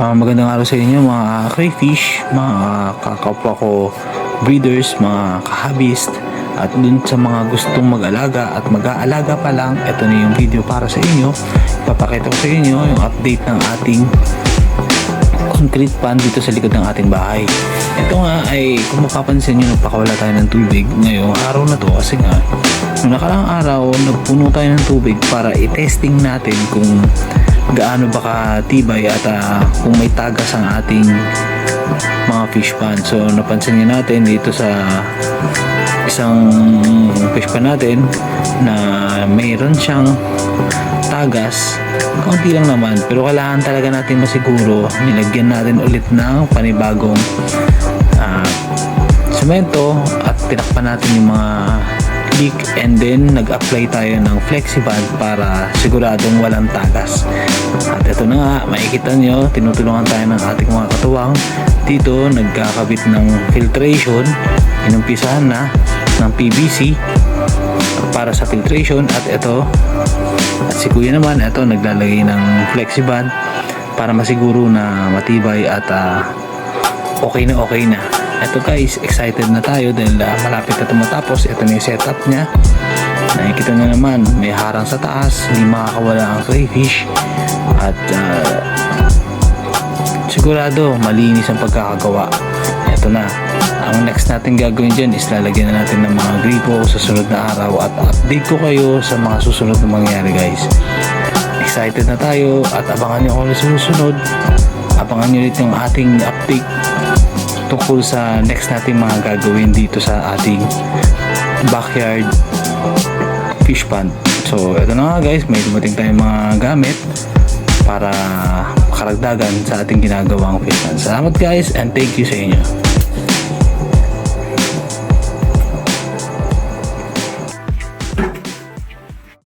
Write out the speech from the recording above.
Ah, magandang araw sa inyo mga crayfish, mga kakapwa ko breeders, mga kahabist at dun sa mga gustong mag-alaga at mag-aalaga pa lang, ito na yung video para sa inyo. Papakita ko sa inyo yung update ng ating concrete pan dito sa likod ng ating bahay. Ito nga ay kung mapapansin nyo nagpakawala tayo ng tubig ngayong araw na to kasi nga noong nakaraang araw nagpuno tayo ng tubig para i-testing natin kung gaano ba katibay at ah, kung may tagas ang ating mga fish pan. So napansin nyo natin dito sa isang fish pan natin na mayroon siyang tagas kaunti lang naman. Pero kailangan talaga natin masiguro nilagyan natin ulit ng panibagong ah, semento at tinakpan natin yung mga leak. And then nag-apply tayo ng flexiband para siguradong walang tagas. At ito na nga makikita nyo tinutulungan tayo ng ating mga katuwang. Dito nagkakabit ng filtration. Inumpisahan na ng PVC para sa filtration. At ito at si kuya naman ito naglalagay ng flexiband para masiguro na matibay at ah, okay na okay na. Ito guys excited na tayo dahil ah, malapit na tumatapos. Ito na yung setup niya. Nakikita nyo naman may harang sa taas hindi makakawala ang crayfish. At ah, sigurado malinis ang pagkakagawa. Ito na ang next natin gagawin dyan is lalagyan na natin ng mga gripo sa sunod na araw at update ko kayo sa mga susunod na mangyayari guys. Excited na tayo at abangan nyo ako na susunod. Abangan nyo ulit yung ating update tungkol sa next nating mga gagawin dito sa ating backyard fish pond. So ito na nga guys. May dumating tayong mga gamit para makaragdagan sa ating ginagawang fish pond. Salamat guys and thank you sa inyo